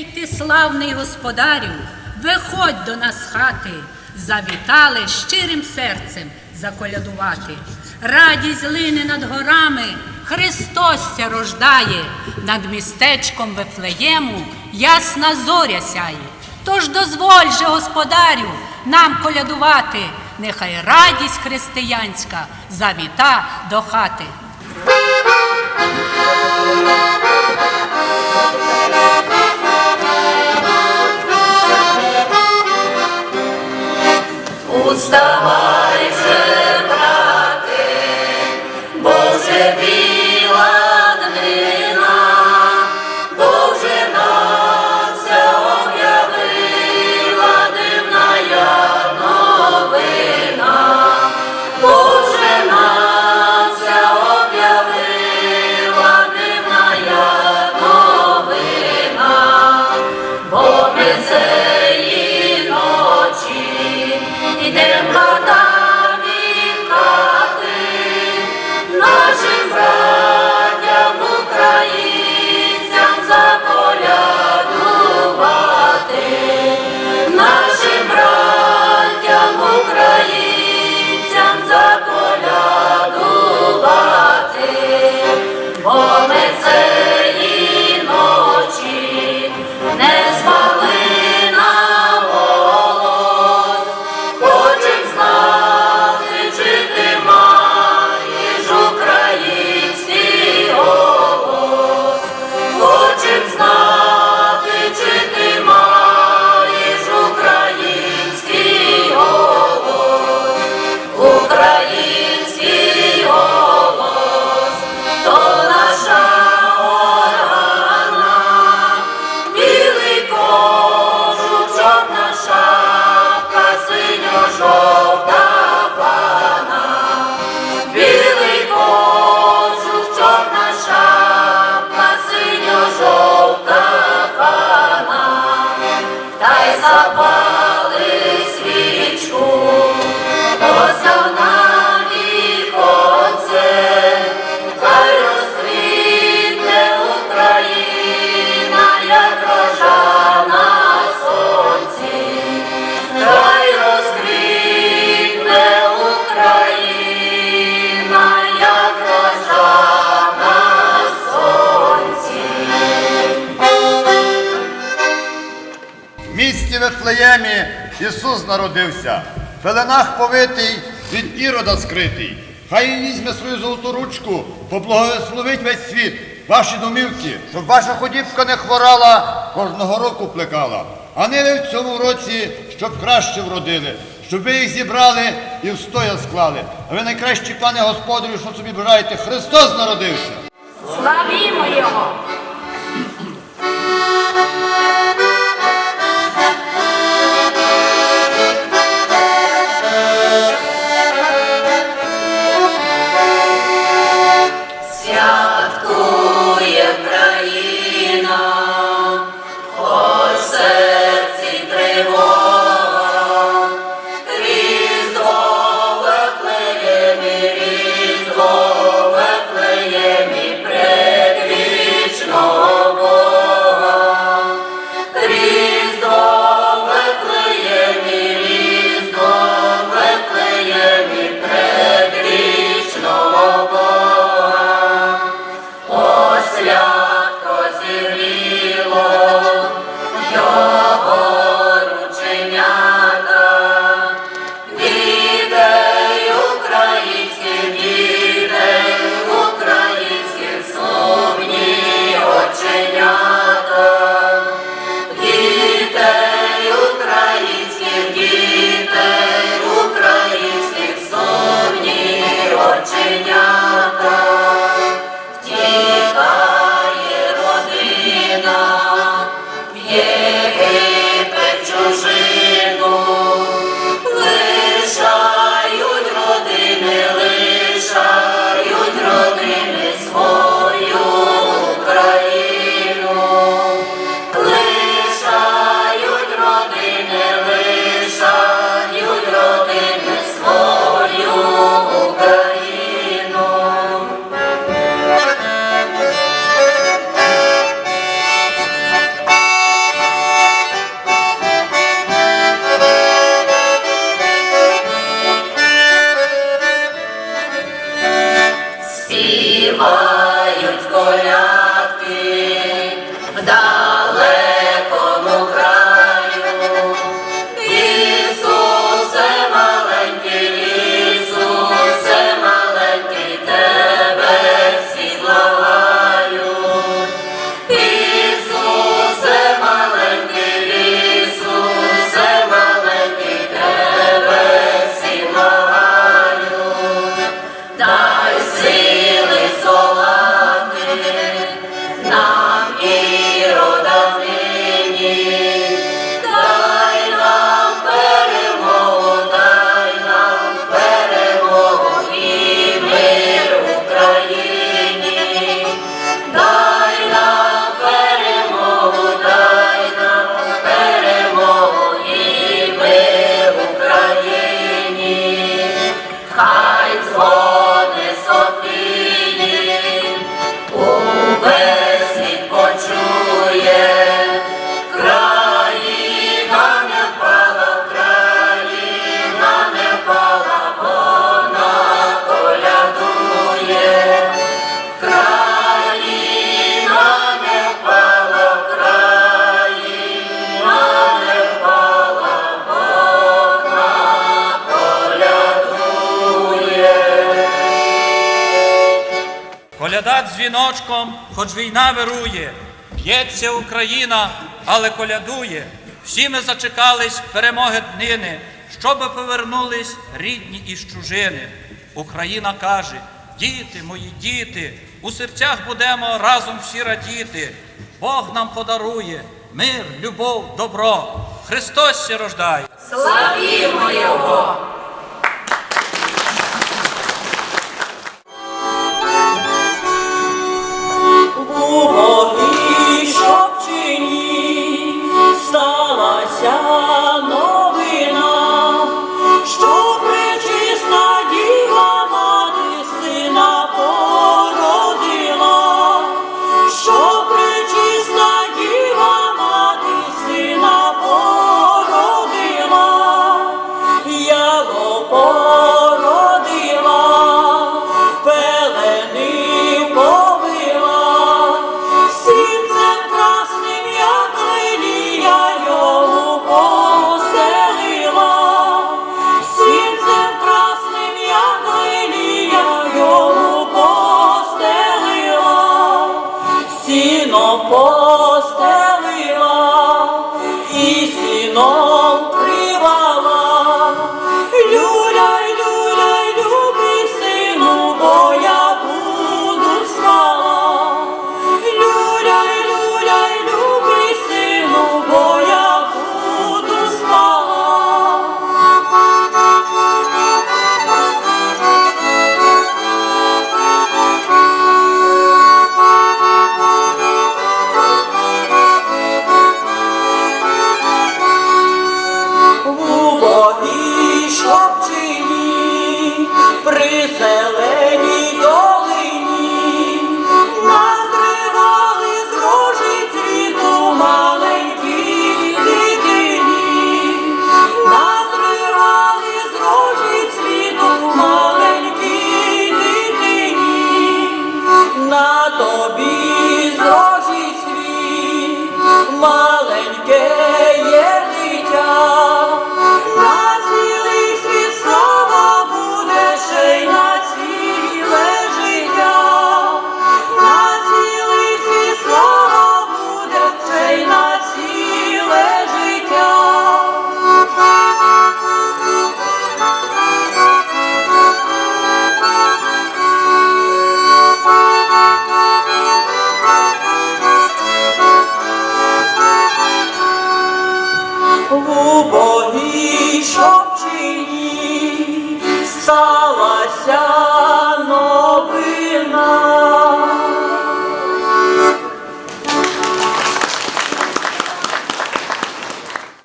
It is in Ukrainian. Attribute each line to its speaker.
Speaker 1: Ей ти, славний господарю, виходь до нас з хати, завітали щирим серцем заколядувати. Радість лине над горами, Христос ся рождає, над містечком Вифлеєму ясна зоря сяє. Тож дозволь же, господарю, нам колядувати, нехай радість християнська завіта до хати.
Speaker 2: Уставай
Speaker 3: Zapata. Місті Вифлеємі Ісус народився, в пеленах повитий, від ірода скритий. Хай він візьме свою золоту ручку, поблагословить весь світ, ваші домівки, щоб ваша ходівка не хворала, кожного року плекала. А не ви в цьому році, щоб краще вродили, щоб ви їх зібрали і в стоя склали. А ви найкращі пане господарю, що собі бажаєте, Христос народився.
Speaker 2: Славімо Його!
Speaker 4: Bye. дзвіночком, хоч війна вирує, б'ється Україна, але колядує. Всі ми зачекались перемоги днини, щоби повернулись рідні із чужини. Україна каже: діти, мої діти, у серцях будемо разом всі радіти. Бог нам подарує мир, любов, добро. Христос сі рождає.
Speaker 2: Славімо Його! não pode. free watching